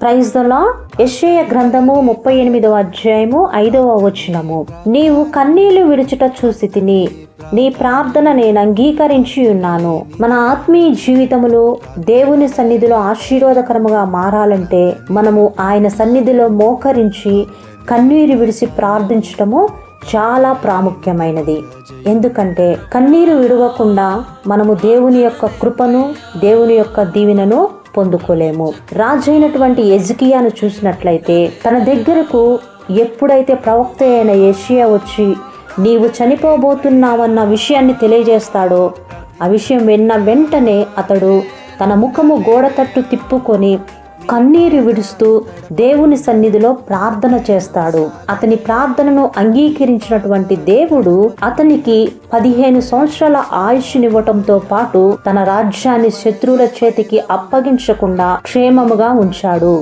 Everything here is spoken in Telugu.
ప్రైజ్ దలా యెషయ గ్రంథము ముప్పై ఎనిమిదవ అధ్యాయము ఐదవ వచనము. నీవు కన్నీళ్ళు విడుచుట చూసి తిని నీ ప్రార్థన నేను అంగీకరించి ఉన్నాను. మన ఆత్మీయ జీవితములో దేవుని సన్నిధిలో ఆశీర్వాదకరముగా మారాలంటే మనము ఆయన సన్నిధిలో మోకరించి కన్నీరు విడిచి ప్రార్థించటము చాలా ప్రాముఖ్యమైనది. ఎందుకంటే కన్నీరు విడవకుండా మనము దేవుని యొక్క కృపను దేవుని యొక్క దీవెనను పొందుకోలేము. రాజైనటువంటి ఎజ్కియాను చూసినట్లయితే తన దగ్గరకు ఎప్పుడైతే ప్రవక్త అయిన ఏషియా వచ్చి నీవు చనిపోబోతున్నావన్న విషయాన్ని తెలియజేస్తాడో ఆ విషయం విన్న వెంటనే అతడు తన ముఖము గోడ తట్టు తిప్పుకొని కన్నీరు విడుస్తూ దేవుని సన్నిధిలో ప్రార్థన చేస్తాడు. అతని ప్రార్థనను అంగీకరించినటువంటి దేవుడు అతనికి పదిహేను సంవత్సరాల ఆయుష్నివ్వటంతో పాటు తన రాజ్యాన్ని శత్రువుల చేతికి అప్పగించకుండా క్షేమముగా ఉంచాడు.